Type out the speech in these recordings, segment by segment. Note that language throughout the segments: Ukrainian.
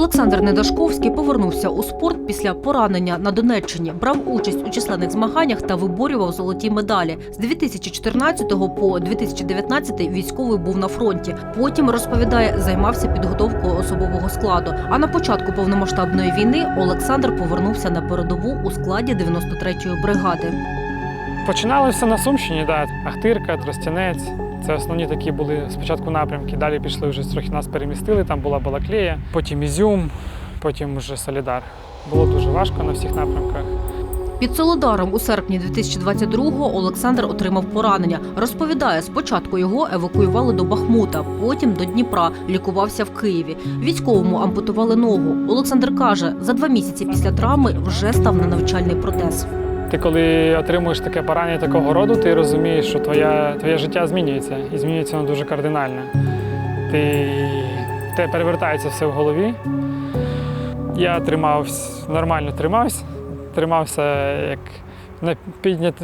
Олександр Недашковський повернувся у спорт після поранення на Донеччині, брав участь у численних змаганнях та виборював золоті медалі. З 2014 по 2019 військовий був на фронті. Потім розповідає, займався підготовкою особового складу. А на початку повномасштабної війни Олександр повернувся на передову у складі 93-ї бригади. Починали все на Сумщині, да. Ахтирка, Тростянець. Це основні такі були спочатку напрямки. Далі пішли вже трохи нас перемістили. Там була Балаклея, потім Ізюм, потім вже Солідар. Було дуже важко на всіх напрямках. Під Солодаром у серпні 2022-го Олександр отримав поранення. Розповідає, спочатку його евакуювали до Бахмута, потім до Дніпра. Лікувався в Києві. Військовому ампутували ногу. Олександр каже, за два місяці після травми вже став на навчальний протез. Ти коли отримуєш таке поранення такого роду, ти розумієш, що твоя, твоє життя змінюється. І змінюється воно дуже кардинально. Ти, те перевертається все в голові. Я тримався, нормально тримався. Тримався як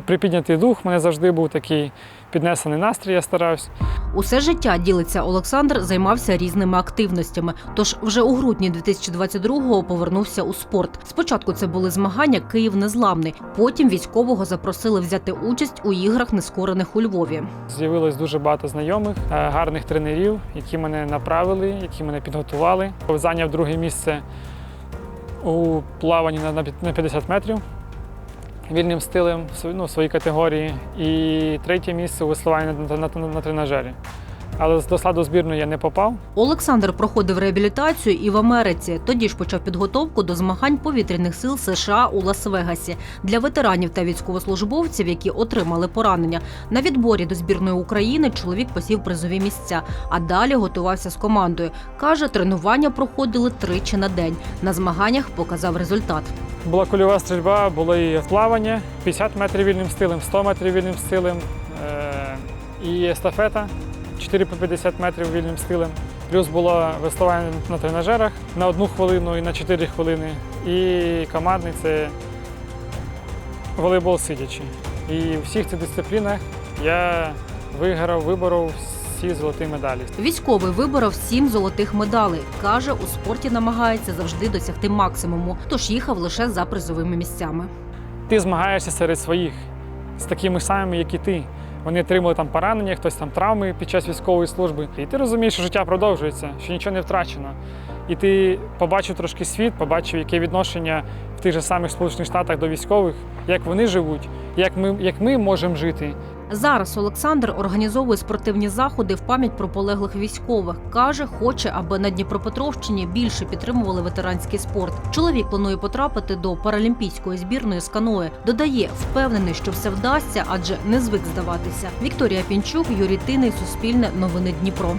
припіднятий дух. У мене завжди був такий піднесений настрій, я старався. Усе життя ділиться Олександр, займався різними активностями. Тож вже у грудні 2022-го повернувся у спорт. Спочатку це були змагання Київ незламний. Потім військового запросили взяти участь у іграх нескорених у Львові. З'явилось дуже багато знайомих, е, гарних тренерів, які мене направили, які мене підготували. Зайняв друге місце у плаванні на 50 метрів вільним стилем ну, своїй категорії. І третє місце у веслуванні на, на, на, на тренажері. Але до складу збірної я не попав. Олександр проходив реабілітацію і в Америці. Тоді ж почав підготовку до змагань повітряних сил США у Лас-Вегасі для ветеранів та військовослужбовців, які отримали поранення. На відборі до збірної України чоловік посів призові місця, а далі готувався з командою. каже, тренування проходили тричі на день. На змаганнях показав результат. Була кульова стрільба, було і плавання 50 метрів вільним стилем, 100 метрів вільним стилем е- і естафета 4 по 50 метрів вільним стилем. Плюс було веслування на тренажерах на одну хвилину і на 4 хвилини. І командний це волейбол сидячи. І в всіх цих дисциплінах я виграв, виборов всі золоті медалі. Військовий виборов сім золотих медалей. каже, у спорті намагається завжди досягти максимуму, тож їхав лише за призовими місцями. ти змагаєшся серед своїх з такими самими, як і ти. Вони отримали там поранення, хтось там травми під час військової служби. І ти розумієш, що життя продовжується, що нічого не втрачено. І ти побачив трошки світ, побачив, яке відношення в тих же самих Сполучених Штатах до військових, як вони живуть, як ми, як ми можемо жити. Зараз Олександр організовує спортивні заходи в пам'ять про полеглих військових. каже, хоче, аби на Дніпропетровщині більше підтримували ветеранський спорт. Чоловік планує потрапити до паралімпійської збірної з каное. Додає, впевнений, що все вдасться, адже не звик здаватися. Вікторія Пінчук, Юрій Тиний, Суспільне, Новини Дніпро.